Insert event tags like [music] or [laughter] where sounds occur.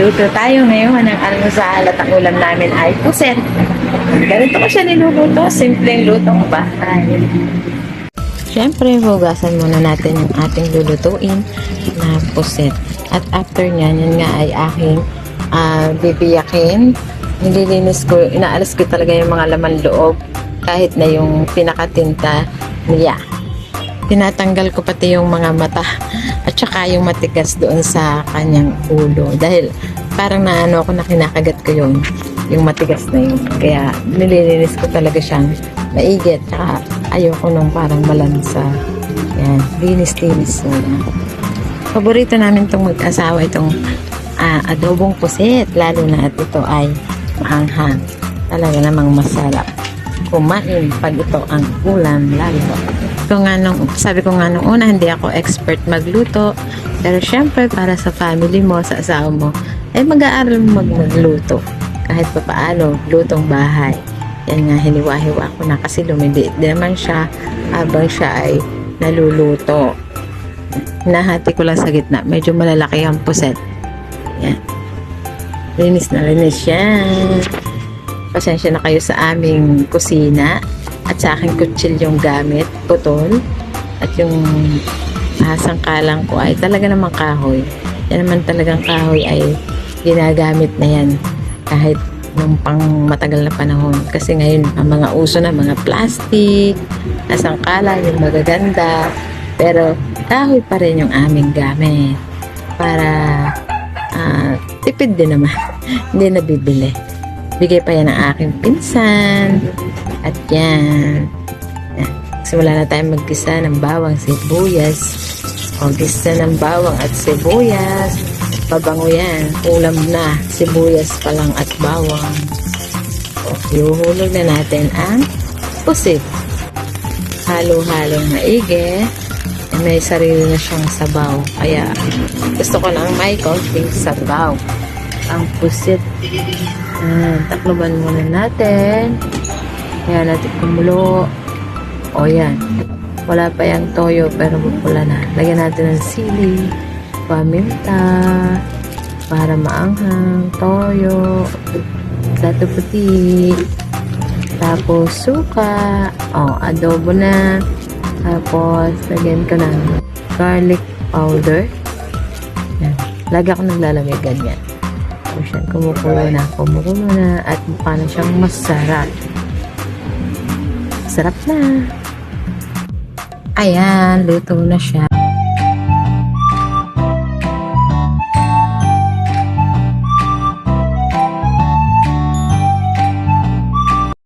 Magluluto tayo ngayon ng almusal at ang ulam namin ay puset. Ganito ko siya niluluto. Simpleng lutong bahay. Siyempre, hugasan muna natin yung ating lulutuin na puset. At after nyan, yun nga ay aking ah, bibiyakin. Nililinis ko, inaalis ko talaga yung mga laman loob kahit na yung pinakatinta niya. Tinatanggal ko pati yung mga mata at saka yung matigas doon sa kanyang ulo. Dahil parang naano ako na kinakagat ko yun yung matigas na yun. Kaya nililinis ko talaga siyang maigit saka ayoko nung parang malansa. Yan, linis-linis muna paborito namin itong mag-asawa itong ah, adobong pusit. Lalo na at ito ay maanghang. Talaga namang masarap kumain pag ito ang ulam. Lalo ko nga nung, sabi ko nga nung una, hindi ako expert magluto. Pero syempre, para sa family mo, sa asawa mo, ay mag-aaral mo mag magluto. Kahit pa paano, lutong bahay. Yan nga, hiniwa-hiwa ko na kasi lumiliit din naman siya habang siya ay naluluto. Nahati ko lang sa gitna. Medyo malalaki ang puset. Yan. Linis na linis yan. Pasensya na kayo sa aming kusina at sa aking kutsilyong gamit, putol, at yung ah, sangkalang ko ay talaga namang kahoy. Yan naman talagang kahoy ay ginagamit na yan kahit nung pang matagal na panahon. Kasi ngayon, ang mga uso na mga plastic, na sangkala, yung magaganda. Pero kahoy pa rin yung aming gamit para ah, tipid din naman. [laughs] Hindi nabibili. Bigay pa yan ng aking pinsan. At yan. Simula na tayo maggisa ng bawang sibuyas. O gisa ng bawang at sibuyas. Mabango yan. Ulam na. Sibuyas pa lang at bawang. O, ihuhulog na natin ang pusit. Halo-halong maigi. Eh, May sarili na siyang sabaw. Kaya gusto ko lang may konting sabaw. Ang pusit. Ah, takloban muna natin. Kaya natin kumulo. O yan. Wala pa yung toyo pero pupula na. Lagyan natin ng sili, paminta, para maanghang, toyo, plato puti, tapos suka, o adobo na, tapos lagyan ko ng garlic powder. Yan. Lagi ako naglalagay ganyan. Tapos yan, kumukulo na, kumukulo na, at mukha na siyang masarap. Sarap na. Ayan, luto na siya.